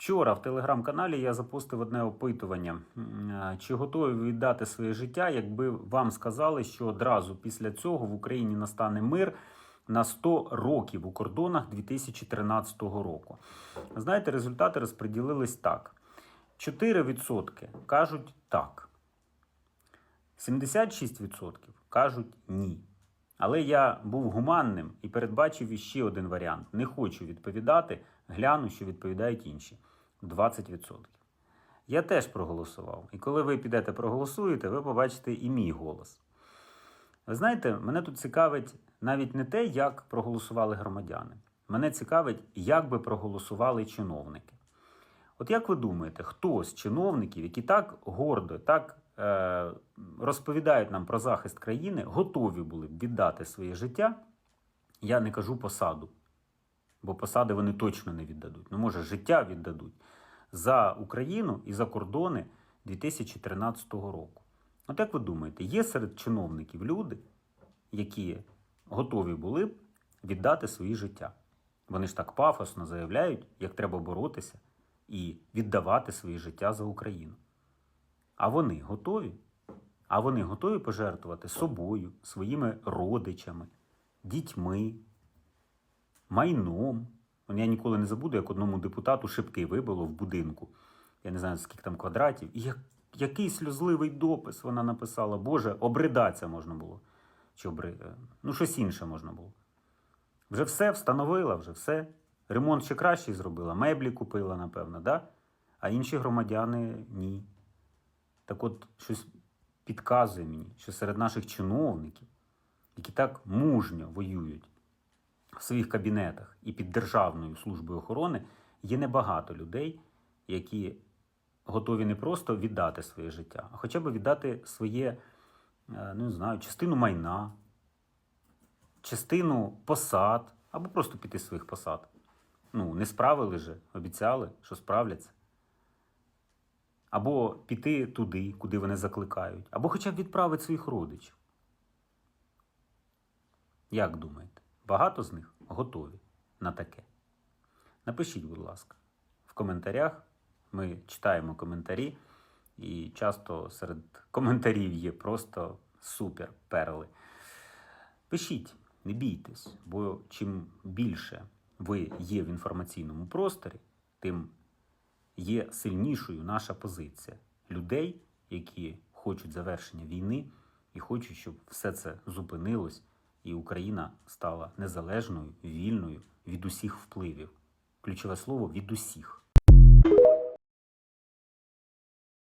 Вчора в телеграм-каналі я запустив одне опитування: е, чи готові віддати своє життя, якби вам сказали, що одразу після цього в Україні настане мир на 100 років у кордонах 2013 року. Знаєте, результати розподілились так: 4% кажуть так, 76% кажуть ні. Але я був гуманним і передбачив іще один варіант. Не хочу відповідати, гляну, що відповідають інші 20%. Я теж проголосував. І коли ви підете проголосуєте, ви побачите і мій голос. Ви знаєте, мене тут цікавить навіть не те, як проголосували громадяни. Мене цікавить, як би проголосували чиновники. От як ви думаєте, хто з чиновників, які так гордо, так е, розповідають нам про захист країни, готові були б віддати своє життя? Я не кажу посаду, бо посади вони точно не віддадуть. Ну, може, життя віддадуть за Україну і за кордони 2013 року. От як ви думаєте, є серед чиновників люди, які готові були б віддати свої життя? Вони ж так пафосно заявляють, як треба боротися і віддавати своє життя за Україну. А вони готові? А вони готові пожертвувати собою, своїми родичами, дітьми, майном. Я ніколи не забуду, як одному депутату шибки вибило в будинку. Я не знаю, скільки там квадратів. І як, який сльозливий допис вона написала. Боже, обридатися можна було. Чи обри... е, Ну, щось інше можна було. Вже все встановила, вже все. Ремонт ще кращий зробила, меблі купила, напевно, да? а інші громадяни ні. Так от, щось підказує мені, що серед наших чиновників, які так мужньо воюють в своїх кабінетах і під Державною службою охорони, є небагато людей, які готові не просто віддати своє життя, а хоча б віддати своє, е, ну не знаю, частину майна, частину посад, або просто піти з своїх посад. Ну, не справили же, обіцяли, що справляться. Або піти туди, куди вони закликають, або хоча б відправити своїх родичів. Як думаєте, багато з них готові на таке? Напишіть, будь ласка, в коментарях. Ми читаємо коментарі, і часто серед коментарів є просто супер перли. Пишіть, не бійтесь, бо чим більше ви є в інформаційному просторі, тим є сильнішою наша позиція людей, які хочуть завершення війни і хочуть, щоб все це зупинилось, і Україна стала незалежною, вільною від усіх впливів. Ключове слово від усіх.